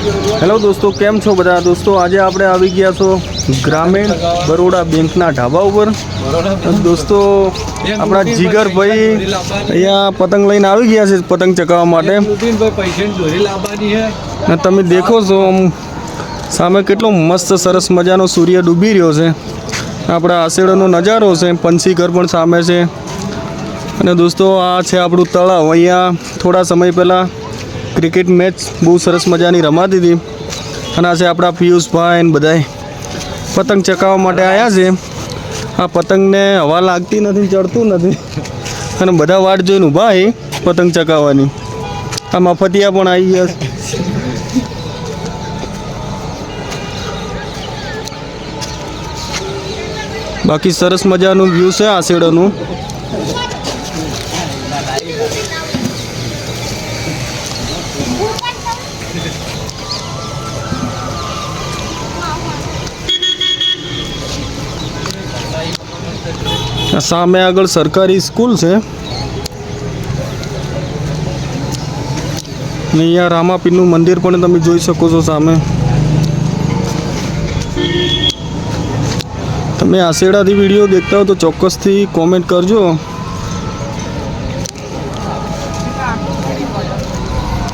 Hello દોસ્તો, કેમ છો બધા? દોસ્તો, આજે આપણે આવી ગયા છો ગ્રામીણ બરોડા બેંકના ઢાબા ઉપર. દોસ્તો, આપણા જીગરભાઈ અહીંયા પતંગ લઈને આવી ગયા છે પતંગ ચકાવવા માટે. અને તમે દેખો છો સામે કેટલો મસ્ત સરસ મજાનો સૂર્ય ડૂબી રહ્યો છે. આપણા આશેડાનો નજારો છે, પંછી ઘર પણ સામે છે. અને દોસ્તો, આ છે આપણું તળાવ. અહીંયા થોડા સમય પહેલાં ક્રિકેટ મેચ બહુ સરસ મજાની રમાતી હતી. અને આ છે આપણા પિયુષભાઈ ને બધાય પતંગ ચકાવવા માટે આવ્યા છે. આ પતંગને હવા લાગતી નથી, ચડતું નથી. અને બધા વાટ જોઈને ઊભા એ પતંગ ચકાવવાની આ મફતિયા પણ આવી ગયા બાકી સરસ મજાનું વ્યૂ છે આ સામે આગળ સરકારી સ્કૂલ છે. અહીંયા રામાપીરનું મંદિર પણ તમે જોઈ શકો છો સામે. તમે આશેડાથી વીડિયો દેખતા હો તો ચોક્કસથી કોમેન્ટ કરજો.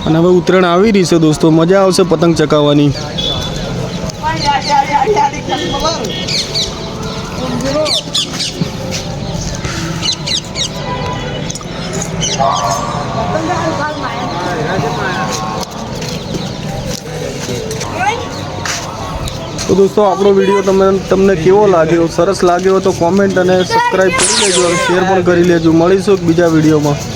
અને હવે ઉત્તરાયણ આવી રહી છે દોસ્તો. મજા આવશે પતંગ ચકાવવાની તો દોસ્તો, આપણો વીડિયો તમે તમને કેવો લાગ્યો? સરસ લાગ્યો તો કોમેન્ટ અને સબસ્ક્રાઈબ કરી લેજો અને શેર પણ કરી લેજો. મળીશું બીજા વિડીયોમાં.